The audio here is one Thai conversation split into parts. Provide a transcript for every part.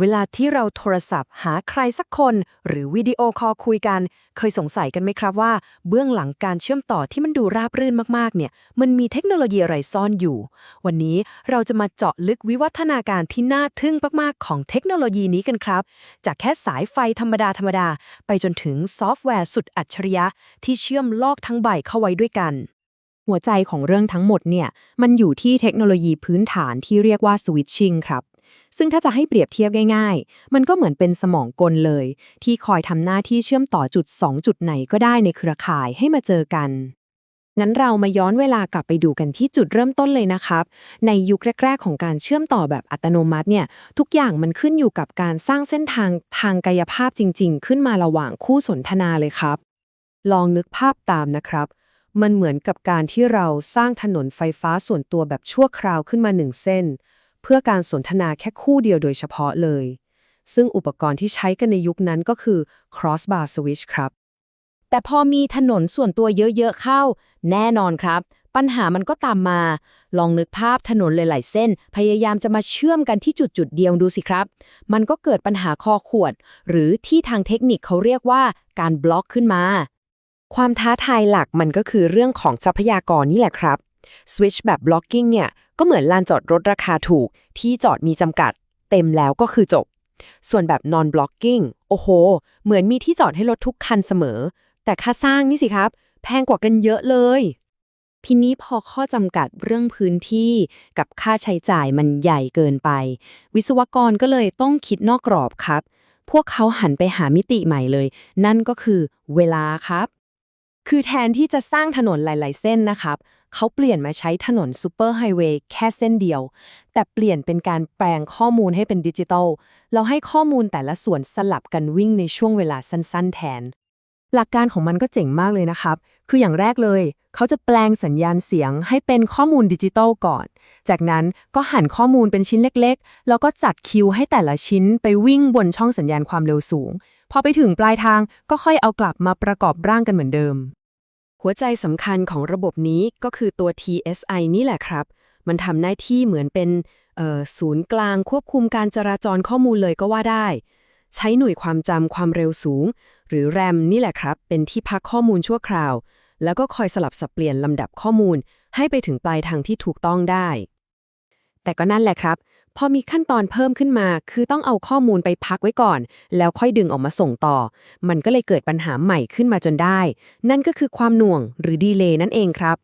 เวลาที่เราโทรศัพท์ หาใครสักคน หรือวิดีโอคอลคุยกัน เคยสงสัยกันไหมครับว่า เบื้องหลังการเชื่อมต่อที่มันดูราบรื่นมากๆ เนี่ย มันมีเทคโนโลยีอะไรซ่อนอยู่ วันนี้เราจะมาเจาะลึกวิวัฒนาการที่น่าทึ่งมากๆ ของเทคโนโลยีนี้กันครับ จากแค่สายไฟธรรมดาธรรมดา ไปจนถึงซอฟต์แวร์สุดอัจฉริยะ ที่เชื่อมลอกทั้งใบเข้าไว้ด้วยกันหัวใจของเรื่องทั้งหมดเนี่ย มันอยู่ที่เทคโนโลยีพื้นฐานที่เรียกว่า switching ครับ ซึ่งถ้าจะให้เปรียบเทียบง่ายๆ มันก็เหมือนเป็นสมองกลเลย ที่คอยทำหน้าที่เชื่อมต่อจุด 2 จุดไหนก็ได้ในเครือข่ายให้มาเจอกัน งั้นเรามาย้อนเวลากลับไปดูกันที่จุดเริ่มต้นเลยนะครับ ในยุคแรก ๆ ของการเชื่อมต่อแบบอัตโนมัติเนี่ย ทุกอย่างมันขึ้นอยู่กับการสร้างเส้นทางทางกายภาพจริง ๆ ขึ้นมาระหว่างคู่สนทนาเลยครับ ลองนึกภาพตามนะครับมันเหมือนกับการที่เราสร้างถนนไฟฟ้าส่วนตัวแบบชั่วคราวขึ้นมาหนึ่งเส้น เพื่อการสนทนาแค่คู่เดียวโดยเฉพาะเลย ซึ่งอุปกรณ์ที่ใช้กันในยุคนั้นก็คือ crossbar switch ครับ แต่พอมีถนนส่วนตัวเยอะๆเข้า แน่นอนครับ ปัญหามันก็ตามมา ลองนึกภาพถนนหลายๆเส้น พยายามจะมาเชื่อมกันที่จุดจุดๆเดียวดูสิครับ มันก็เกิดปัญหาคอขวด หรือที่ทางเทคนิคเขาเรียกว่าการบล็อกขึ้นมา ความท้าทายหลักมันก็คือเรื่องของทรัพยากรนี่แหละครับ Switch แบบ blocking เนี่ย ก็เหมือนลานจอดรถราคาถูก ที่จอดมีจำกัด เต็มแล้วก็คือจบ ส่วนแบบ non blocking โอ้โห เหมือนมีที่จอดให้รถทุกคันเสมอ แต่ค่าสร้างนี่สิครับ แพงกว่ากันเยอะเลยทีนี้พอข้อจำกัดเรื่องพื้นที่กับค่าใช้จ่ายมันใหญ่เกินไป วิศวกรก็เลยต้องคิดนอกกรอบครับ พวกเขาหันไปหามิติใหม่เลย นั่นก็คือเวลาครับ คือแทนที่จะสร้างถนนหลาย ๆ เส้นนะครับ เขาเปลี่ยนมาใช้ถนนซูเปอร์ไฮเวย์แค่เส้นเดียว แต่เปลี่ยนเป็นการแปลงข้อมูลให้เป็นดิจิทัล แล้วให้ข้อมูลแต่ละส่วนสลับกันวิ่งในช่วงเวลาสั้น ๆ แทน หลักการของมันก็เจ๋งมากเลยนะครับ คืออย่างแรกเลย เขาจะแปลงสัญญาณเสียงให้เป็นข้อมูลดิจิทัลก่อน จากนั้นก็หั่นข้อมูลเป็นชิ้นเล็ก ๆ แล้วก็จัดคิวให้แต่ละชิ้นไปวิ่งบนช่องสัญญาณความเร็วสูง พอไปถึงปลายทางก็ค่อยเอากลับมาประกอบร่างกันเหมือนเดิม หัวใจสำคัญของระบบนี้ก็คือตัว TSI นี่แหละครับ มันทำหน้าที่เหมือนเป็นศูนย์กลางควบคุมการจราจรข้อมูลเลยก็ว่าได้ ใช้หน่วยความจำความเร็วสูง หรือ RAM นี่แหละครับ เป็นที่พักข้อมูลชั่วคราว แล้วก็คอยสลับสับเปลี่ยนลำดับข้อมูล ให้ไปถึงปลายทางที่ถูกต้องได้ แต่ก็นั่นแหละครับ พอมีขั้นตอนเพิ่มขึ้นมา คือต้องเอาข้อมูลไปพักไว้ก่อน แล้วค่อยดึงออกมาส่งต่อ มันก็เลยเกิดปัญหาใหม่ขึ้นมาจนได้ นั่นก็คือความหน่วงหรือดีเลย์นั่นเองครับ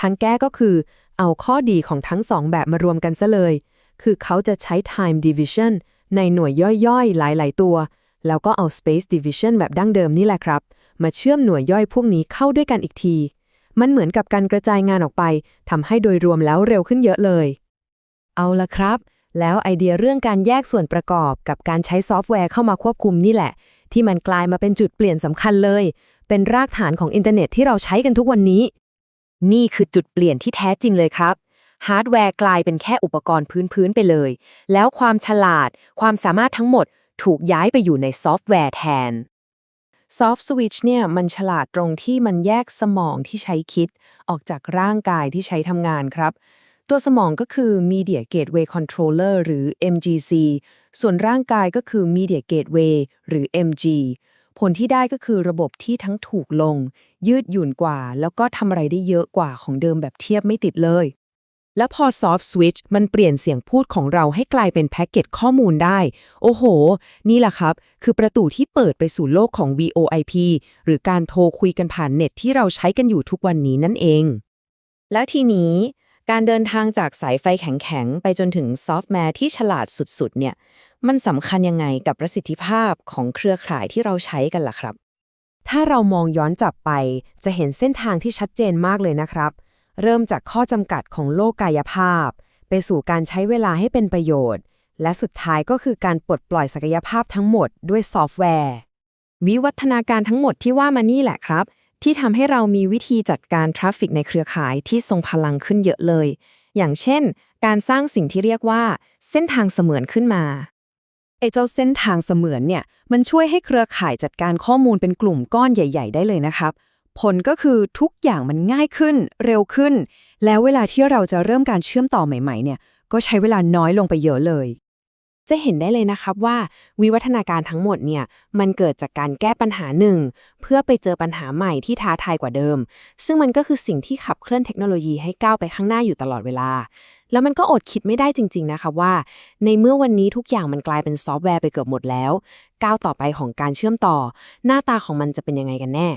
ทางแก้ก็คือ เอาข้อดีของทั้งสองแบบมารวมกันซะเลย คือเขาจะใช้ time division ในหน่วยย่อยๆ หลายๆ ตัว แล้วก็เอา space division แบบดั้งเดิมนี่แหละครับ มาเชื่อมหน่วยย่อยพวกนี้เข้าด้วยกันอีกที มันเหมือนกับการกระจายงานออกไปทำให้โดยรวมแล้วเร็วขึ้นเยอะเลย เอาละครับ แล้วไอเดียเรื่องการแยกส่วนประกอบกับการใช้ซอฟต์แวร์เข้ามาควบคุมนี่แหละ ที่มันกลายมาเป็นจุดเปลี่ยนสำคัญเลย เป็นรากฐานของอินเทอร์เน็ตที่เราใช้กันทุกวันนี้ นี่คือจุดเปลี่ยนที่แท้จริงเลยครับฮาร์ดแวร์กลายเป็นแค่อุปกรณ์พื้นๆไปเลย แล้วความฉลาด ความสามารถทั้งหมดถูกย้ายไปอยู่ในซอฟต์แวร์แทนซอฟต์สวิตช์เนี่ยมันฉลาดตรงที่มันแยกสมองที่ใช้คิด ออกจากร่างกายที่ใช้ทำงานครับ ตัวสมองก็คือ Media Gateway Controller หรือ MGC ส่วนร่างกายก็คือ Media Gateway หรือ MG ผลที่ได้ก็คือระบบที่ทั้งถูกลง ยืดหยุ่นกว่า แล้วก็ทำอะไรได้เยอะกว่าของเดิมแบบเทียบไม่ติดเลย แล้วพอ Soft Switch มันเปลี่ยนเสียงพูดของเราให้กลายเป็นแพ็กเกจข้อมูลได้ โอ้โห นี่แหละครับ คือประตูที่เปิดไปสู่โลกของ VoIP หรือการโทรคุยกันผ่านเน็ตที่เราใช้กันอยู่ทุกวันนี้นั่นเอง แล้วทีนี้ การเดินทางจากสายไฟแข็งๆ ไปจนถึงซอฟต์แวร์ที่ฉลาดสุดๆ เนี่ย มันสำคัญยังไงกับประสิทธิภาพของเครือข่ายที่เราใช้กันล่ะครับ ถ้าเรามองย้อนจับไป จะเห็นเส้นทางที่ชัดเจนมากเลยนะครับ เริ่มจากข้อจำกัดของโลกกายภาพ ไปสู่การใช้เวลาให้เป็นประโยชน์ และสุดท้ายก็คือการปลดปล่อยศักยภาพทั้งหมดด้วยซอฟต์แวร์ วิวัฒนาการทั้งหมดที่ว่ามานี่แหละครับ ที่ทำให้เรามีวิธีจัดการทราฟฟิกในเครือข่ายที่ทรงพลังขึ้นเยอะเลย อย่างเช่น การสร้างสิ่งที่เรียกว่า เส้นทางเสมือนขึ้นมาไอ้เจ้าเส้นทางเสมือนเนี่ยมันช่วยให้เครือข่ายจัดการข้อมูลเป็นกลุ่มก้อนใหญ่ ๆ ได้เลยนะครับ ผลก็คือทุกอย่างมันง่ายขึ้น เร็วขึ้น แล้วเวลาที่เราจะเริ่มการเชื่อมต่อใหม่ ๆ เนี่ย ก็ใช้เวลาน้อยลงไปเยอะเลย จะเห็นได้เลยนะครับว่าวิวัฒนาการทั้งหมดเนี่ยมันเกิดจากการแก้ปัญหาหนึ่งเพื่อไปเจอปัญหาใหม่ที่ท้าทายกว่าเดิม ซึ่งมันก็คือสิ่งที่ขับเคลื่อนเทคโนโลยีให้ก้าวไปข้างหน้าอยู่ตลอดเวลา แล้วมันก็อดคิดไม่ได้จริง ๆ นะคะว่า ในเมื่อวันนี้ทุกอย่างมันกลายเป็นซอฟต์แวร์ไปเกือบหมดแล้ว ก้าวต่อไปของการเชื่อมต่อ หน้าตาของมันจะเป็นยังไงกันแน่